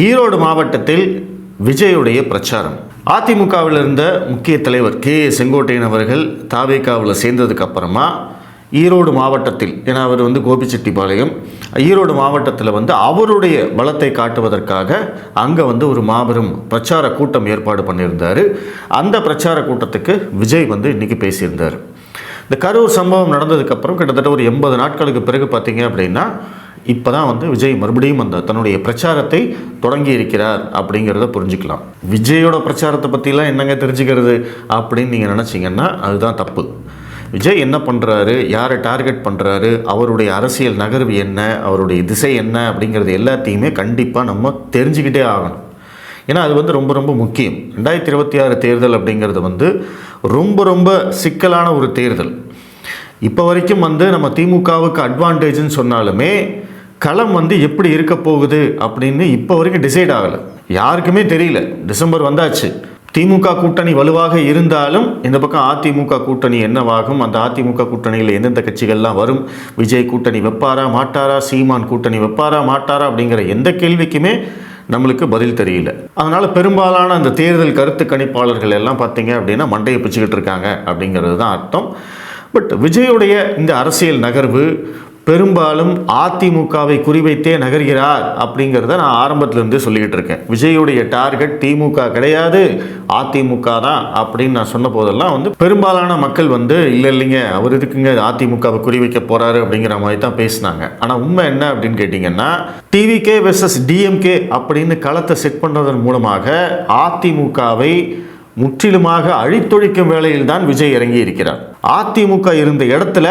ஈரோடு மாவட்டத்தில் விஜயுடைய பிரச்சாரம் அதிமுகவில் இருந்த முக்கிய தலைவர் கே ஏ. செங்கோட்டையன் அவர்கள் தாவேக்காவில் சேர்ந்ததுக்கு அப்புறமா ஈரோடு மாவட்டத்தில் ஏன்னா அவர் வந்து கோபிச்செட்டிப்பாளையம் ஈரோடு மாவட்டத்தில் வந்து அவருடைய பலத்தை காட்டுவதற்காக அங்கே வந்து ஒரு மாபெரும் பிரச்சார கூட்டம் ஏற்பாடு பண்ணியிருந்தார் அந்த பிரச்சார கூட்டத்துக்கு விஜய் வந்து இன்றைக்கி பேசியிருந்தார் இந்த கரூர் சம்பவம் நடந்ததுக்கப்புறம் கிட்டத்தட்ட ஒரு எண்பது நாட்களுக்கு பிறகு பார்த்தீங்க அப்படின்னா இப்போ தான் வந்து விஜய் மறுபடியும் அந்த தன்னுடைய பிரச்சாரத்தை தொடங்கி இருக்கிறார் அப்படிங்கிறத புரிஞ்சுக்கலாம். விஜயோட பிரச்சாரத்தை பற்றிலாம் என்னங்க தெரிஞ்சுக்கிறது அப்படின்னு நீங்கள் நினச்சிங்கன்னா அதுதான் தப்பு. விஜய் என்ன பண்ணுறாரு யாரை டார்கெட் பண்ணுறாரு அவருடைய அரசியல் நகர்வு என்ன? அவருடைய திசை என்ன? அப்படிங்கிறது எல்லாத்தையுமே கண்டிப்பாக நம்ம தெரிஞ்சுக்கிட்டே ஆகணும். ஏன்னா அது வந்து ரொம்ப ரொம்ப முக்கியம். ரெண்டாயிரத்தி இருபத்தி ஆறு தேர்தல் அப்படிங்கிறது வந்து ரொம்ப ரொம்ப சிக்கலான ஒரு தேர்தல். இப்போ வரைக்கும் வந்து நம்ம திமுகவுக்கு அட்வான்டேஜ்னு சொன்னாலுமே களம் வந்து எப்படி இருக்க போகுது அப்படின்னு இப்போ வரைக்கும் டிசைட் ஆகலை. யாருக்குமே தெரியல. டிசம்பர் வந்தாச்சு. திமுக கூட்டணி வலுவாக இருந்தாலும் இந்த பக்கம் அதிமுக கூட்டணி என்னவாகும்? அந்த அதிமுக கூட்டணியில் எந்தெந்த கட்சிகள்லாம் வரும்? விஜய் கூட்டணி வைப்பாரா மாட்டாரா? சீமான் கூட்டணி வைப்பாரா மாட்டாரா அப்படிங்கிற எந்த கேள்விக்குமே நம்மளுக்கு பதில் தெரியல. அதனால் பெரும்பாலான அந்த தேர்தல் கருத்து கணிப்பாளர்கள் எல்லாம் பார்த்தீங்க அப்படின்னா மண்டையை பிச்சுக்கிட்டு இருக்காங்க அப்படிங்கிறது தான் அர்த்தம். பட் விஜயுடைய இந்த அரசியல் நகர்வு பெரும்பாலும் அதிமுகவை குறிவைத்தே நகர்கிறார் அப்படிங்கிறத நான் ஆரம்பத்திலேருந்தே சொல்லிக்கிட்டு இருக்கேன். விஜயுடைய டார்கெட் திமுக கிடையாது அதிமுக தான் அப்படின்னு நான் சொன்ன போதெல்லாம் வந்து பெரும்பாலான மக்கள் வந்து இல்லை இல்லைங்க அவர் இதுக்குங்க அதிமுகவை குறிவைக்க போகிறாரு அப்படிங்கிற மாதிரி தான் பேசினாங்க. ஆனால் உண்மை என்ன அப்படின்னு கேட்டிங்கன்னா டிவிகே வெர்சஸ் டிஎம்கே அப்படின்னு களத்தை செட் பண்ணுறதன் மூலமாக அதிமுகவை முற்றிலுமாக அழித்தொழிக்கும் வேளையில் தான் விஜய் இறங்கி இருக்கிறார் அதிமுக இருந்த இடத்துல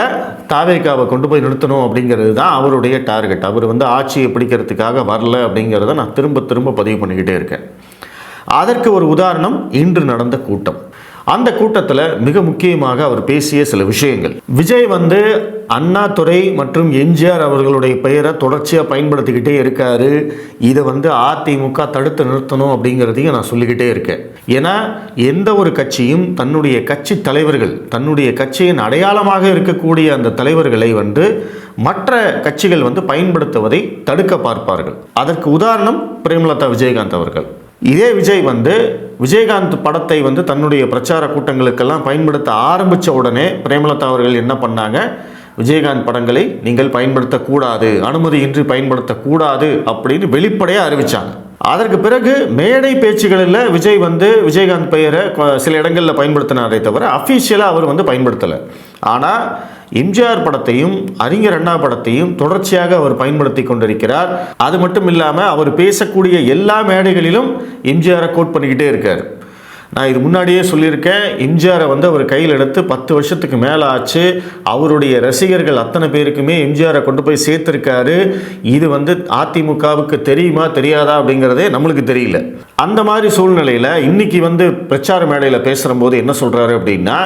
தாவேக்காவை கொண்டு போய் நிறுத்தணும் அப்படிங்கிறது தான் அவருடைய டார்கெட். அவர் வந்து ஆட்சியை பிடிக்கிறதுக்காக வரல அப்படிங்கிறத நான் திரும்ப திரும்ப பதிவு பண்ணிக்கிட்டே இருக்கேன். அதற்கு ஒரு உதாரணம் இன்று நடந்த கூட்டம். அந்த கூட்டத்தில் மிக முக்கியமாக அவர் பேசிய சில விஷயங்கள். விஜய் வந்து அண்ணாதுரை மற்றும் எம்ஜிஆர் அவர்களுடைய பெயரை தொடர்ச்சியாக பயன்படுத்திக்கிட்டே இருக்காரு. இதை வந்து அதிமுக தடுத்து நிறுத்தணும் அப்படிங்கிறதையும் நான் சொல்லிக்கிட்டே இருக்கேன். ஏன்னா எந்த ஒரு கட்சியும் தன்னுடைய கட்சி தலைவர்கள் தன்னுடைய கட்சியின் அடையாளமாக இருக்கக்கூடிய அந்த தலைவர்களை வந்து மற்ற கட்சிகள் வந்து பயன்படுத்துவதை தடுக்க பார்ப்பார்கள். அதற்கு உதாரணம் பிரேமலதா விஜயகாந்த் அவர்கள். இதே விஜய் வந்து விஜயகாந்த் படத்தை வந்து தன்னுடைய பிரச்சார கூட்டங்களுக்கெல்லாம் பயன்படுத்த ஆரம்பித்த உடனே பிரேமலதா அவர்கள் என்ன பண்ணாங்க? விஜயகாந்த் படங்களை நீங்கள் பயன்படுத்தக்கூடாது அனுமதியின்றி பயன்படுத்தக்கூடாது அப்படின்னு வெளிப்படையாக அறிவித்தாங்க அதற்கு பிறகு மேடை பேச்சுகளில் விஜய் வந்து விஜயகாந்த் பெயரை சில இடங்களில் பயன்படுத்தினாரே தவிர அஃபீஷியலாக அவர் வந்து பயன்படுத்தலை. ஆனால் எம்ஜிஆர் படத்தையும் அறிஞர் அண்ணா படத்தையும் தொடர்ச்சியாக அவர் பயன்படுத்தி கொண்டிருக்கிறார். அது மட்டும் இல்லாமல் அவர் பேசக்கூடிய எல்லா மேடைகளிலும் எம்ஜிஆரை கோட் பண்ணிக்கிட்டே இருக்கார். நான் இது முன்னாடியே சொல்லியிருக்கேன் எம்ஜிஆரை வந்து அவர் கையில் எடுத்து பத்து வருஷத்துக்கு மேலே ஆச்சு. அவருடைய ரசிகர்கள் அத்தனை பேருக்குமே எம்ஜிஆரை கொண்டு போய் சேர்த்துருக்காரு. இது வந்து அதிமுகவுக்கு தெரியுமா தெரியாதா அப்படிங்கிறதே நம்மளுக்கு தெரியல. அந்த மாதிரி சூழ்நிலையில் இன்றைக்கி வந்து பிரச்சார மேடையில் பேசுகிற போது என்ன சொல்கிறாரு அப்படின்னா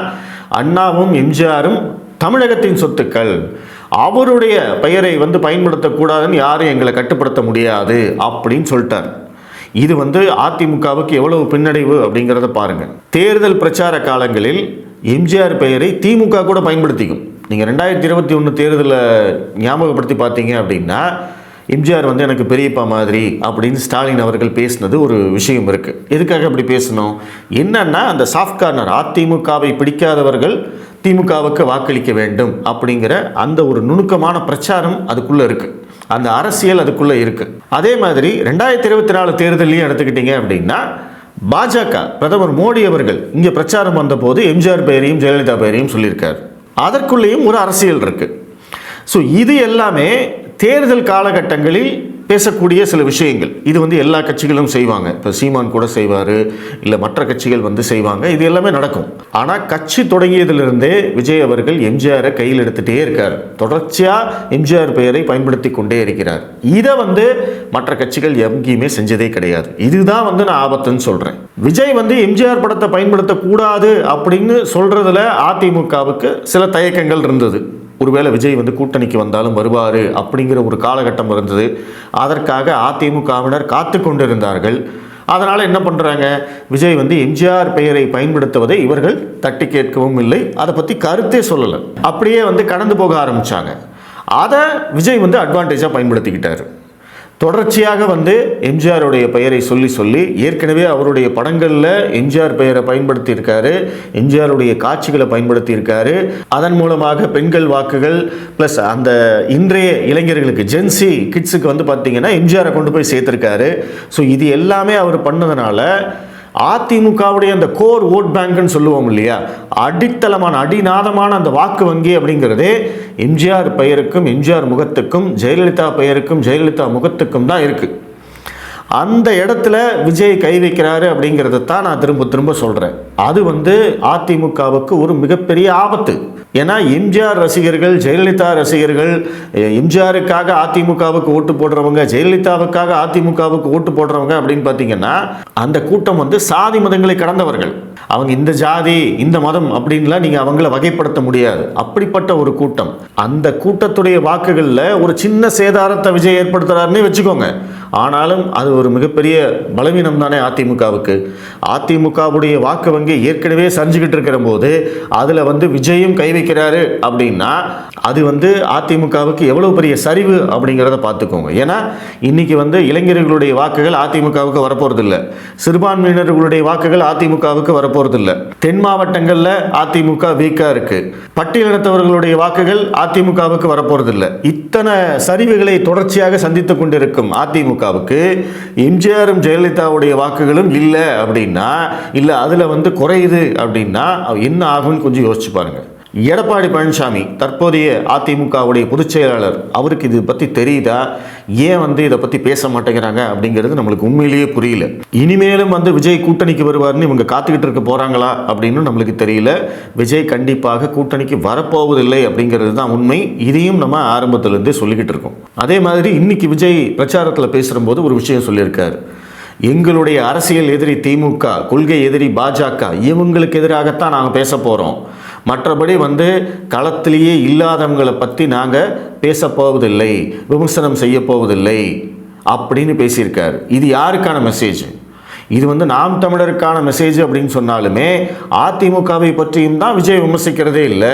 அண்ணாவும் எம்ஜிஆரும் தமிழகத்தின் சொத்துக்கள் அவருடைய பெயரை வந்து பயன்படுத்தக்கூடாதுன்னு யாரும் எங்களை கட்டுப்படுத்த முடியாது அப்படின்னு சொல்லிட்டார். இது வந்து அதிமுகவுக்கு எவ்வளவு பின்னடைவு அப்படிங்கிறத பாருங்கள் தேர்தல் பிரச்சார காலங்களில் எம்ஜிஆர் பெயரை திமுக கூட பயன்படுத்திக்கும். நீங்கள் ரெண்டாயிரத்தி இருபத்தி ஒன்று தேர்தலை ஞாபகப்படுத்தி பார்த்தீங்க அப்படின்னா எம்ஜிஆர் வந்து எனக்கு பெரியப்பா மாதிரி அப்படின்னு ஸ்டாலின் அவர்கள் பேசினது ஒரு விஷயம் இருக்குது எதுக்காக அப்படி பேசணும்? என்னன்னா அந்த சாஃப்ட் கார்னர் அதிமுகவை பிடிக்காதவர்கள் திமுகவுக்கு வாக்களிக்க வேண்டும் அப்படிங்கிற அந்த ஒரு நுணுக்கமான பிரச்சாரம் அதுக்குள்ளே இருக்குது அந்த அரசியல் அதுக்குள்ளே இருக்குது அதே மாதிரி ரெண்டாயிரத்தி இருபத்தி நாலு தேர்தலையும் எடுத்துக்கிட்டீங்க அப்படின்னா பாஜக பிரதமர் மோடி அவர்கள் இங்கே பிரச்சாரம் வந்தபோது எம்ஜிஆர் பெயரையும் ஜெயலலிதா பெயரையும் சொல்லியிருக்கார். அதற்குள்ளேயும் ஒரு அரசியல் இருக்குது ஸோ இது எல்லாமே தேர்தல் காலகட்டங்களில் பேசக்கூடிய சில விஷயங்கள். இது வந்து எல்லா கட்சிகளும் செய்வாங்க. இப்போ சீமான் கூட செய்வார் இல்லை மற்ற கட்சிகள் வந்து செய்வாங்க. இது எல்லாமே நடக்கும். ஆனால் கட்சி தொடங்கியதிலிருந்தே விஜய் அவர்கள் எம்ஜிஆரை கையில் எடுத்துகிட்டே இருக்கார். தொடர்ச்சியாக எம்ஜிஆர் பெயரை பயன்படுத்தி கொண்டே இருக்கிறார். இதை வந்து மற்ற கட்சிகள் எங்கேயுமே செஞ்சதே கிடையாது. இதுதான் வந்து நான் ஆபத்துன்னு சொல்கிறேன் விஜய் வந்து எம்ஜிஆர் படத்தை பயன்படுத்தக்கூடாது அப்படின்னு சொல்கிறதுல அதிமுகவுக்கு சில தயக்கங்கள் இருந்தது. ஒருவேளை விஜய் வந்து கூட்டணிக்கு வந்தாலும் வருவார் அப்படிங்கிற ஒரு காலகட்டம் இருந்தது. அதற்காக அதிமுகவினர் காத்து கொண்டிருந்தார்கள். அதனால் என்ன பண்ணுறாங்க விஜய் வந்து எம்ஜிஆர் பெயரை பயன்படுத்துவதை இவர்கள் தட்டி கேட்கவும் இல்லை. அதை பற்றி கருத்தே சொல்லலை. அப்படியே வந்து கடந்து போக ஆரம்பித்தாங்க அதை விஜய் வந்து அட்வான்டேஜாக பயன்படுத்திக்கிட்டார். தொடர்ச்சியாக வந்து எம்ஜிஆருடைய பெயரை சொல்லி சொல்லி ஏற்கனவே அவருடைய படங்களில் எம்ஜிஆர் பெயரை பயன்படுத்தியிருக்காரு எம்ஜிஆருடைய காட்சிகளை பயன்படுத்தியிருக்காரு. அதன் மூலமாக பெண்கள் வாக்குகள் ப்ளஸ் அந்த இன்றைய இளைஞர்களுக்கு ஜென்சி கிட்ஸுக்கு வந்து பார்த்திங்கன்னா எம்ஜிஆரை கொண்டு போய் சேர்த்துருக்காரு. ஸோ இது எல்லாமே அவர் பண்ணதுனால அதிமுகவுடைய அந்த கோர் ஓட் பேங்க்னு சொல்லுவோம் இல்லையா? அடித்தளமான அடிநாதமான அந்த வாக்கு வங்கி அப்படிங்கிறதே எம்ஜிஆர் பெயருக்கும் எம்ஜிஆர் முகத்துக்கும் ஜெயலலிதா பெயருக்கும் ஜெயலலிதா முகத்துக்கும் தான் இருக்குது அந்த இடத்துல விஜய் கை வைக்கிறாரு அப்படிங்கிறத தான் நான் திரும்ப திரும்ப சொல்கிறேன் அது வந்து அதிமுகவுக்கு ஒரு மிகப்பெரிய ஆபத்து. ஏன்னா எம்ஜிஆர் ரசிகர்கள் ஜெயலலிதா ரசிகர்கள் எம்ஜிஆருக்காக அதிமுகவுக்கு ஓட்டு போடுறவங்க ஜெயலலிதாவுக்காக அதிமுகவுக்கு ஓட்டு போடுறவங்க அப்படின்னு பார்த்தீங்கன்னா அந்த கூட்டம் வந்து சாதி மதங்களை கடந்தவர்கள். அவங்க இந்த ஜாதி இந்த மதம் அப்படின்லாம் நீங்கள் அவங்கள வகைப்படுத்த முடியாது. அப்படிப்பட்ட ஒரு கூட்டம். அந்த கூட்டத்துடைய வாக்குகளில் ஒரு சின்ன சேதாரத்தை விஜய் ஏற்படுத்துறாருன்னே வச்சுக்கோங்க. ஆனாலும் அது ஒரு மிகப்பெரிய பலவீனம் தானே அதிமுகவுக்கு. அதிமுகவுடைய வாக்கு வங்கி ஏற்கனவே சரிஞ்சுக்கிட்டு இருக்கிற போது அதில் வந்து விஜயும் கை வைக்கிறாரு அப்படின்னா அது வந்து அதிமுகவுக்கு எவ்வளோ பெரிய சரிவு அப்படிங்கிறத பார்த்துக்கோங்க. ஏன்னா இன்னைக்கு வந்து இளைஞர்களுடைய வாக்குகள் அதிமுகவுக்கு வரப்போறதில்ல. சிறுபான்மையினர்களுடைய வாக்குகள் அதிமுகவுக்கு வரப்போறதில்ல. தென் மாவட்டங்களில் அதிமுக வீக்காக இருக்கு. பட்டியலினத்தவர்களுடைய வாக்குகள் அதிமுகவுக்கு வரப்போறதில்ல. இத்தனை சரிவுகளை தொடர்ச்சியாக சந்தித்து கொண்டிருக்கும் அதிமுகவுக்கு எம்ஜிஆரும் ஜெயலலிதாவுடைய வாக்குகளும் இல்லை அப்படின்னா இல்லை அதில் வந்து குறையுது அப்படின்னா என்ன ஆகும்னு கொஞ்சம் யோசிச்சு பாருங்க. எடப்பாடி பழனிசாமி தற்போதைய அதிமுகவுடைய பொதுச் செயலாளர் அவருக்கு இது பற்றி தெரியுதா? ஏன் வந்து இதை பற்றி பேச மாட்டேங்கிறாங்க அப்படிங்கிறது நம்மளுக்கு உண்மையிலேயே புரியல. இனிமேலும் வந்து விஜய் கூட்டணிக்கு வருவார்னு இவங்க காத்துக்கிட்டு இருக்க போகிறாங்களா அப்படின்னு நம்மளுக்கு தெரியல. விஜய் கண்டிப்பாக கூட்டணிக்கு வரப்போவதில்லை அப்படிங்கிறது தான் உண்மை. இதையும் நம்ம ஆரம்பத்திலேருந்தே சொல்லிக்கிட்டு இருக்கோம். அதே மாதிரி இன்னைக்கு விஜய் பிரச்சாரத்தில் பேசுகிறபோது ஒரு விஷயம் சொல்லியிருக்காரு. எங்களுடைய அரசியல் எதிரி திமுக கொள்கை எதிரி பாஜக இவங்களுக்கு எதிராகத்தான் நாங்கள் பேச போகிறோம் மற்றபடி வந்து களத்திலேயே இல்லாதவங்களை பற்றி நாங்கள் பேசப்போவதில்லை விமர்சனம் செய்ய போவதில்லை அப்படின்னு பேசியிருக்காரு. இது யாருக்கான மெசேஜ் இது வந்து நாம் தமிழருக்கான மெசேஜ் அப்படின்னு சொன்னாலுமே அதிமுகவை பற்றியும் தான் விஜய் விமர்சிக்கிறதே இல்லை.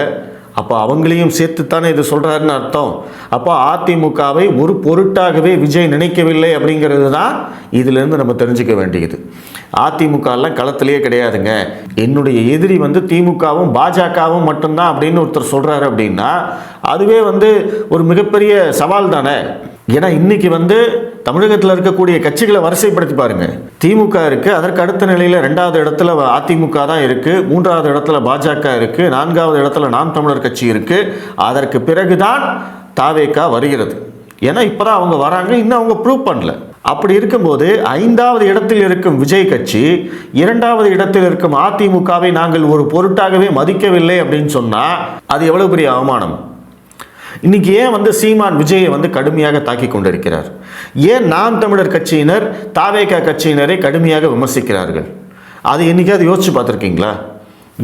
அப்போ அவங்களையும் சேர்த்துத்தானே இது சொல்கிறாருன்னு அர்த்தம். அப்போ அதிமுகவை ஒரு பொருட்டாகவே விஜய் நினைக்கவில்லை அப்படிங்கிறது தான் இதிலேருந்து நம்ம தெரிஞ்சுக்க வேண்டியது. அதிமுகலாம் களத்திலேயே கிடையாதுங்க. என்னுடைய எதிரி வந்து திமுகவும் பாஜகவும் மட்டும்தான் அப்படின்னு ஒருத்தர் சொல்கிறாரு அப்படின்னா அதுவே வந்து ஒரு மிகப்பெரிய சவால் தானே. ஏன்னா இன்றைக்கி வந்து தமிழகத்தில் இருக்கக்கூடிய கட்சிகளை வரிசைப்படுத்தி பாருங்கள் திமுக இருக்குது அதற்கு அடுத்த நிலையில் ரெண்டாவது இடத்துல அதிமுக தான் இருக்குது மூன்றாவது இடத்துல பாஜக இருக்குது நான்காவது இடத்துல நாம் தமிழர் கட்சி இருக்குது அதற்கு பிறகுதான் தாவேக்கா வருகிறது. ஏன்னா இப்போதான் அவங்க வராங்க இன்னும் அவங்க ப்ரூவ் பண்ணல. அப்படி இருக்கும்போது ஐந்தாவது இடத்தில் இருக்கும் விஜய் கட்சி இரண்டாவது இடத்தில் இருக்கும் அதிமுகவை நாங்கள் ஒரு பொருட்டாகவே மதிக்கவில்லை அப்படின்னு சொன்னால் அது எவ்வளவு பெரிய அவமானம்? இன்னைக்கு ஏன் வந்து சீமான் விஜயை வந்து கடுமையாக தாக்கி கொண்டிருக்கிறார்? ஏன் நாம் தமிழர் கட்சியினர் தாவேகா கட்சியினரை கடுமையாக விமர்சிக்கிறார்கள்? அது என்றைக்காவது யோசிச்சு பார்த்துருக்கீங்களா?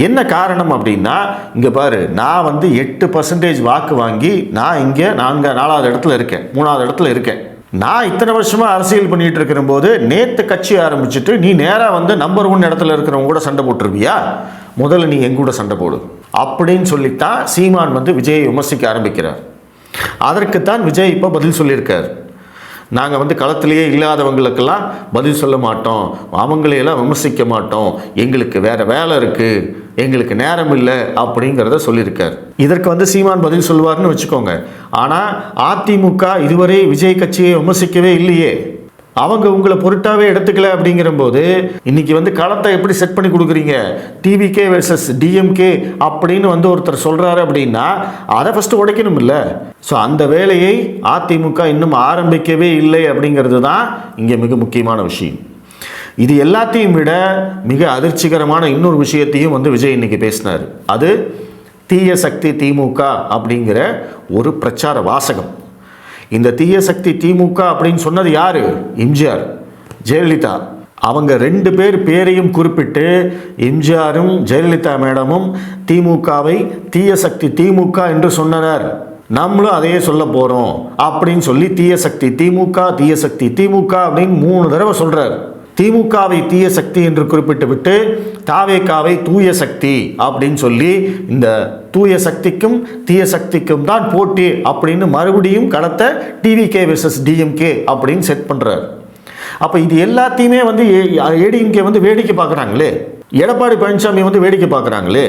என்ன காரணம் அப்படின்னா இங்கே பாரு நான் வந்து எட்டு பர்சன்டேஜ் வாக்கு வாங்கி நான் இங்கே நான்கு நாலாவது இடத்துல இருக்கேன் மூணாவது இடத்துல இருக்கேன். நான் இத்தனை வருஷமாக அரசியல் பண்ணிட்டு இருக்கிற போது நேற்று கட்சி ஆரம்பிச்சுட்டு நீ நேராக வந்து நம்பர் ஒன் இடத்துல இருக்கிறவங்க கூட சண்டை போட்டுருவியா? முதல்ல நீ எங்கூட சண்டை போடு. அப்படின்னு சொல்லித்தான் சீமான் வந்து விஜயை விமர்சிக்க ஆரம்பிக்கிறார். அதற்குத்தான் விஜய் இப்போ பதில் சொல்லியிருக்கார். நாங்கள் வந்து களத்திலேயே இல்லாதவங்களுக்கெல்லாம் பதில் சொல்ல மாட்டோம். அவங்களையெல்லாம் விமர்சிக்க மாட்டோம். எங்களுக்கு வேறு வேலை இருக்குது எங்களுக்கு நேரம் இல்லை அப்படிங்கிறத சொல்லியிருக்கார். இதற்கு வந்து சீமான் பதில் சொல்வார்னு வச்சுக்கோங்க. ஆனால் அதிமுக இதுவரை விஜய் கட்சியை விமர்சிக்கவே இல்லையே. அவங்க உங்களை பொருட்டாவே எடுத்துக்கல அப்படிங்கிற போது இன்னைக்கு வந்து களத்தை எப்படி செட் பண்ணி கொடுக்குறீங்க? டிவிகே வெர்சஸ் டிஎம்கே அப்படின்னு வந்து ஒருத்தர் சொல்கிறாரு அப்படின்னா அதை ஃபஸ்ட்டு உடைக்கணும் இல்லை ஸோ அந்த வேலையை அதிமுக இன்னும் ஆரம்பிக்கவே இல்லை அப்படிங்கிறது தான் இங்கே மிக முக்கியமான விஷயம். இது எல்லாத்தையும் விட மிக அதிர்ச்சிகரமான இன்னொரு விஷயத்தையும் வந்து விஜய் இன்னைக்கு பேசினார். அது தீய சக்தி திமுக அப்படிங்கிற ஒரு பிரச்சார வாசகம். இந்த தீய சக்தி திமுக அப்படின்னு சொன்னது யாரு? எம்ஜிஆர் ஜெயலலிதா. அவங்க ரெண்டு பேர் பேரையும் குறிப்பிட்டு எம்ஜிஆரும் ஜெயலலிதா மேடமும் திமுகவை தீய சக்தி திமுக என்று சொன்னனர். நம்மளும் அதையே சொல்ல போகிறோம் அப்படின்னு சொல்லி தீய சக்தி திமுக தீய சக்தி திமுக அப்படின்னு மூணு தடவை சொல்கிறார் திமுகவை தீய சக்தி என்று குறிப்பிட்டு விட்டு தாவேக்காவை தூய சக்தி அப்படின்னு சொல்லி இந்த தூய சக்திக்கும் தீய சக்திக்கும் தான் போட்டி அப்படின்னு மறுபடியும் கடத்த டிவிகே விசஸ் டிஎம்கே அப்படின்னு செட் பண்ணுறாரு அப்போ இது எல்லாத்தையுமே வந்து ஏடிஎம்கே வந்து வேடிக்கை பார்க்குறாங்களே எடப்பாடி பழனிசாமி வந்து வேடிக்கை பார்க்குறாங்களே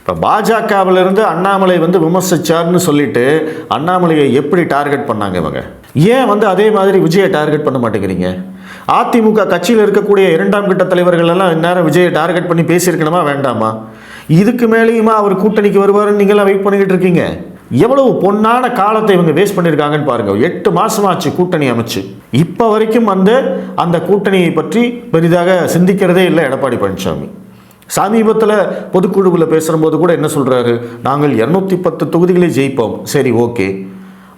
இப்போ பாஜகவிலிருந்து அண்ணாமலை வந்து விமர்சிச்சார்னு சொல்லிட்டு அண்ணாமலையை எப்படி டார்கெட் பண்ணாங்க இவங்க ஏன் வந்து அதே மாதிரி விஜயை டார்கெட் பண்ண மாட்டேங்கிறீங்க அதிமுக கட்சியில் இருக்கக்கூடிய இரண்டாம் கட்ட தலைவர்கள் எல்லாம் இந்நேரம் விஜயை டார்கெட் பண்ணி பேசியிருக்கணுமா வேண்டாமா? இதுக்கு மேலேயுமா அவர் கூட்டணிக்கு வருவாருன்னு நீங்களாம் வெயிட் பண்ணிக்கிட்டு இருக்கீங்க. எவ்வளவு பொன்னான காலத்தை இவங்க வேஸ்ட் பண்ணியிருக்காங்கன்னு பாருங்க. எட்டு மாதமாச்சு கூட்டணி அமைச்சு. இப்போ வரைக்கும் வந்து அந்த கூட்டணியை பற்றி பெரிதாக சிந்திக்கிறதே இல்லை எடப்பாடி பழனிசாமி. சமீபத்தில் பொதுக்குழுவில் பேசுகிறபோது கூட என்ன சொல்கிறாரு நாங்கள் இரநூத்தி பத்து தொகுதிகளை ஜெயிப்போம். சரி ஓகே.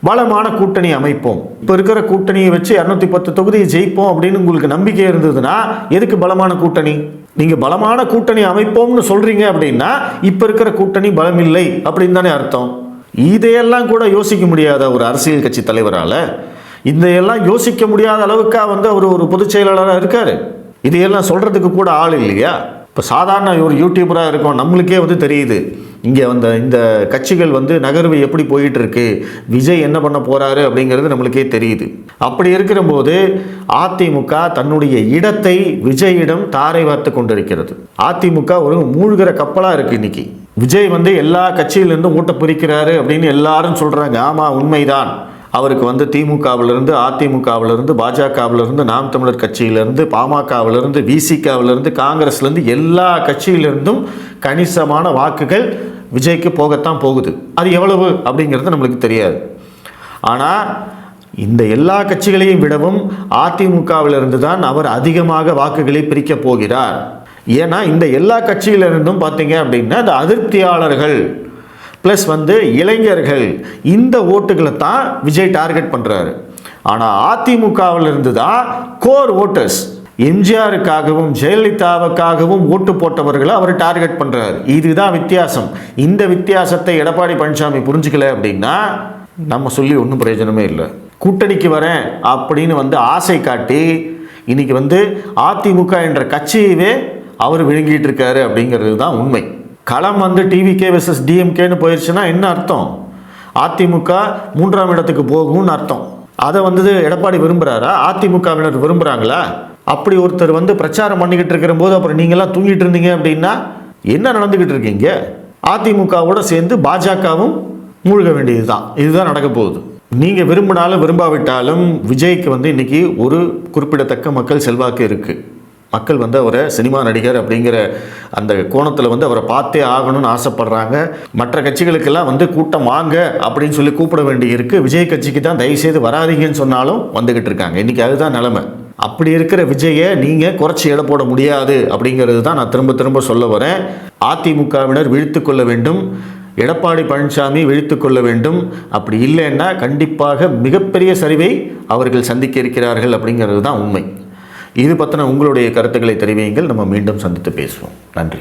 பலமான கூட்டணி அமைப்போம். இப்போ இருக்கிற கூட்டணியை வச்சு இரநூத்தி பத்து தொகுதியை ஜெயிப்போம் அப்படின்னு உங்களுக்கு நம்பிக்கை இருந்ததுன்னா எதுக்கு பலமான கூட்டணி? நீங்கள் பலமான கூட்டணி அமைப்போம்னு சொல்கிறீங்க அப்படின்னா இப்போ இருக்கிற கூட்டணி பலம் இல்லை அப்படின்னு தானே அர்த்தம். இதையெல்லாம் கூட யோசிக்க முடியாத ஒரு அரசியல் கட்சி தலைவரால் இதையெல்லாம் யோசிக்க முடியாத அளவுக்கா வந்து அவர் ஒரு பொதுச் செயலாளராக இருக்கார். இதையெல்லாம் சொல்கிறதுக்கு கூட ஆள் இல்லையா? இப்போ சாதாரண ஒரு யூடியூபராக இருக்கும் நம்மளுக்கே வந்து தெரியுது. இங்கே வந்த இந்த கட்சிகள் வந்து நகர்வு எப்படி போயிட்டு இருக்கு விஜய் என்ன பண்ண போறாரு அப்படிங்கிறது நம்மளுக்கே தெரியுது. அப்படி இருக்கிற போது அதிமுக தன்னுடைய இடத்தை விஜயிடம் தாரை வார்த்து கொண்டிருக்கிறது. அதிமுக ஒரு மூழ்கிற கப்பலாக இருக்கு இன்னைக்கு. விஜய் வந்து எல்லா கட்சியிலிருந்தும் ஊட்ட பிரிக்கிறாரு அப்படின்னு எல்லாரும் சொல்றாங்க. ஆமாம் உண்மைதான். அவருக்கு வந்து திமுகவிலிருந்து அதிமுகவிலிருந்து பாஜகவிலிருந்து நாம் தமிழர் கட்சியிலிருந்து பாமகவிலிருந்து விசிகாவிலிருந்து காங்கிரஸ்லேருந்து எல்லா கட்சியிலிருந்தும் கணிசமான வாக்குகள் விஜய்க்கு போகத்தான் போகுது. அது எவ்வளவு அப்படிங்கிறது நம்மளுக்கு தெரியாது. ஆனால் இந்த எல்லா கட்சிகளையும் விடவும் அதிமுகவிலிருந்து தான் அவர் அதிகமாக வாக்குகளை பிரிக்கப் போகிறார். ஏன்னா இந்த எல்லா கட்சியிலிருந்தும் பார்த்தீங்க அப்படின்னா இந்த அதிருப்தியாளர்கள் ப்ளஸ் வந்து இளைஞர்கள் இந்த ஓட்டுகளை தான் விஜய் டார்கெட் பண்ணுறாரு ஆனால் அதிமுகவில் இருந்து தான் கோர் ஓட்டர்ஸ் எம்ஜிஆருக்காகவும் ஜெயலலிதாவுக்காகவும் ஓட்டு போட்டவர்களை அவர் டார்கெட் பண்ணுறாரு இதுதான் வித்தியாசம். இந்த வித்தியாசத்தை எடப்பாடி பழனிசாமி புரிஞ்சுக்கல அப்படின்னா நம்ம சொல்லி ஒன்றும் பிரயோஜனமே இல்லை. கூட்டணிக்கு வரேன் அப்படின்னு வந்து ஆசை காட்டி இன்னைக்கு வந்து அதிமுக என்ற கட்சியவே அவர் விழுங்கிட்டு இருக்காரு அப்படிங்கிறது தான் உண்மை. களம் வந்து டிவிகே வெர்சஸ் டிஎம்கேன்னு போயிடுச்சுன்னா என்ன அர்த்தம்? அதிமுக மூன்றாம் இடத்துக்கு போகும்னு அர்த்தம். அதை வந்து எடப்பாடி விரும்புகிறாரா அதிமுகவினர் விரும்புகிறாங்களா அப்படி ஒருத்தர் வந்து பிரச்சாரம் பண்ணிக்கிட்டு இருக்கிற போது அப்புறம் நீங்களாம் தூங்கிட்டு இருந்தீங்க அப்படின்னா என்ன நடந்துக்கிட்டு இருக்கீங்க? அதிமுகவோட சேர்ந்து பாஜகவும் மூழ்க வேண்டியது தான் இதுதான் நடக்க போகுது. நீங்கள் விரும்பினாலும் விரும்பாவிட்டாலும் விஜய்க்கு வந்து இன்னைக்கு ஒரு குறிப்பிடத்தக்க மக்கள் செல்வாக்கு இருக்குது மக்கள் வந்து அவரை சினிமா நடிகர் அப்படிங்கிற அந்த கோணத்தில் வந்து அவரை பார்த்தே ஆகணும்னு ஆசைப்படுறாங்க. மற்ற கட்சிகளுக்கெல்லாம் வந்து கூட்டம் வாங்க அப்படின்னு சொல்லி கூப்பிட வேண்டி இருக்குது விஜய் கட்சிக்கு தான் தயவுசெய்து வராதீங்கன்னு சொன்னாலும் வந்துக்கிட்டு இருக்காங்க. இன்றைக்கி அதுதான் நிலமை. அப்படி இருக்கிற விஜயை நீங்கள் குறைச்சி எடை போட முடியாது அப்படிங்கிறது தான் நான் திரும்ப திரும்ப சொல்ல வரேன். அதிமுகவினர் விழித்து கொள்ள வேண்டும். எடப்பாடி பழனிசாமி விழித்து கொள்ள வேண்டும். அப்படி இல்லைன்னா கண்டிப்பாக மிகப்பெரிய சரிவை அவர்கள் சந்திக்க இருக்கிறார்கள் அப்படிங்கிறது தான் உண்மை. இது பற்றின உங்களுடைய கருத்துக்களை தெரிவியுங்கள். நம்ம மீண்டும் சந்தித்து பேசுவோம். நன்றி.